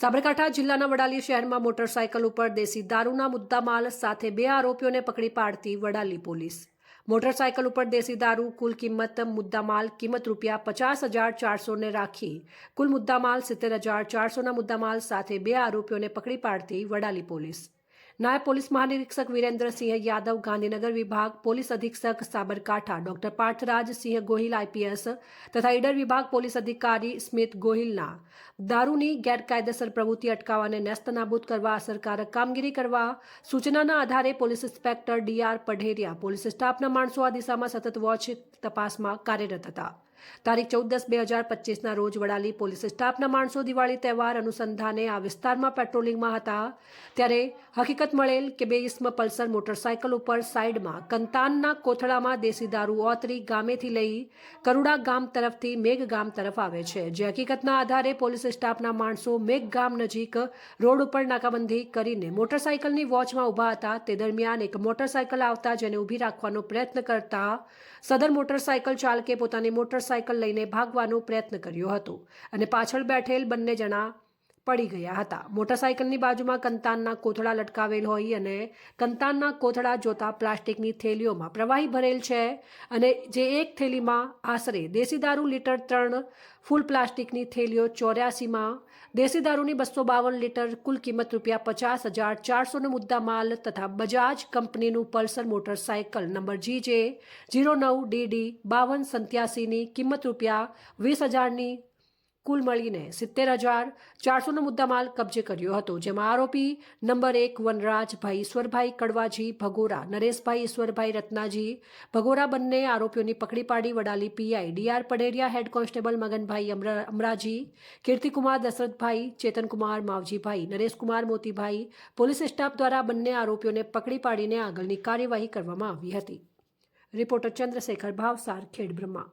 સાબરકાંઠા જિલ્લાના વડાલી શહેરમાં મોટરસાયકલ ઉપર દેશી દારૂના મુદ્દામાલ સાથે બે આરોપીઓને પકડી પાડતી વડાલી પોલીસ. મોટરસાયકલ ઉપર દેશી દારૂ કુલ કિંમત મુદ્દામાલ કિંમત રૂપિયા પચાસ હજાર ચારસોને રાખી કુલ મુદ્દામાલ સિત્તેર હજાર ચારસોના મુદ્દામાલ સાથે બે આરોપીઓને પકડી પાડતી વડાલી પોલીસ. નાયબ પોલીસ મહાનિરીક્ષક વિરેન્દ્રસિંહ યાદવ, ગાંધીનગર વિભાગ પોલીસ અધિક્ષક સાબરકાંઠા, ડોક્ટર પાર્થરાજ સિંહ ગોહિલ, આઈપીએસ તથા ઈડર વિભાગ પોલીસ અધિકારી સ્મિત ગોહિલના દારૂની ગેરકાયદેસર પ્રવૃત્તિ અટકાવવા અને નેસ્તનાબૂદ કરવા, અસરકારક કામગીરી કરવા સૂચનાના આધારે police inspector D R Padheriya police સ્ટાફના માણસો આ દિશામાં સતત વોચ તપાસમાં કાર્યરત હતા. તારીખ ચૌદ બે હજાર પચીસના રોજ વડાલી પોલીસ સ્ટાફના માણસો દિવાળી તહેવાર અનુસંધાને આ વિસ્તારમાં પેટ્રોલિંગમાં હતા. ત્યારે હકીકત મળેલ કે બે ઇસ્મ પલ્સર મોટરસાયકલ ઉપર સાઇડમાં કંતાનના કોથળામાં દેશી દારૂ ઓતરી ગામેથી લઈ કરુડા ગામ તરફથી મેઘ ગામ તરફ આવે છે. જે હકીકતના આધારે પોલીસ સ્ટાફના માણસો મેઘ ગામ નજીક રોડ ઉપર નાકાબંધી કરીને મોટરસાયકલની વોચમાં ઊભા હતા. તે દરમિયાન એક મોટરસાયકલ આવતા જેને ઊભી રાખવાનો પ્રયત્ન કરતા સદર મોટરસાયકલ ચાલકે પોતાની મોટરસાયકલ લઈને ભાગવાનો પ્રયત્ન કર્યો હતો અને પાછળ બેઠેલ બંને જણા પડી ગયા હતા. મોટરસાયકલની બાજુમાં કંતાનના કોથળા લટકાવેલ હોય અને કંતાનના કોથળા જોતા પ્લાસ્ટિકની થેલીઓમાં પ્રવાહી ભરેલ છે અને જે એક થેલીમાં આશરે દેશી દારૂ લીટર ત્રણ ફૂલ પ્લાસ્ટિકની થેલીઓ ચોર્યાસીમાં દેશી દારૂની બસો બાવન લીટર કુલ કિંમત રૂપિયા પચાસ હજાર ચારસોનો મુદ્દા માલ તથા બજાજ કંપનીનું પલ્સર મોટરસાયકલ નંબર જી જે જીરો નવ ડીડી બાવન સંત્યાસીની કિંમત રૂપિયા વીસ હજારની કુલ મળીને સિત્તેર હજાર ચારસોનો મુદ્દામાલ કબજે કર્યો હતો, જેમાં આરોપી નંબર એક વનરાજભાઈ ઈશ્વરભાઈ કડવાજી, ભગોરા નરેશભાઈ ઈશ્વરભાઈ રત્નાજી. ભગોરા બંને આરોપીઓની પકડી પાડી Vadali PI D R Paderiya head constable Maganbhai અમરા- અમરાજી, કીર્તિકુમાર દશરથભાઈ, ચેતનકુમાર માવજીભાઈ, નરેશકુમાર મોતીભાઈ. પોલીસ સ્ટાફ દ્વારા બંને આરોપીઓને પકડી પાડીને આગળની કાર્યવાહી કરવામાં આવી હતી. રિપોર્ટર ચંદ્રશેખર ભાવસાર, ખેડ બ્રહ્મા.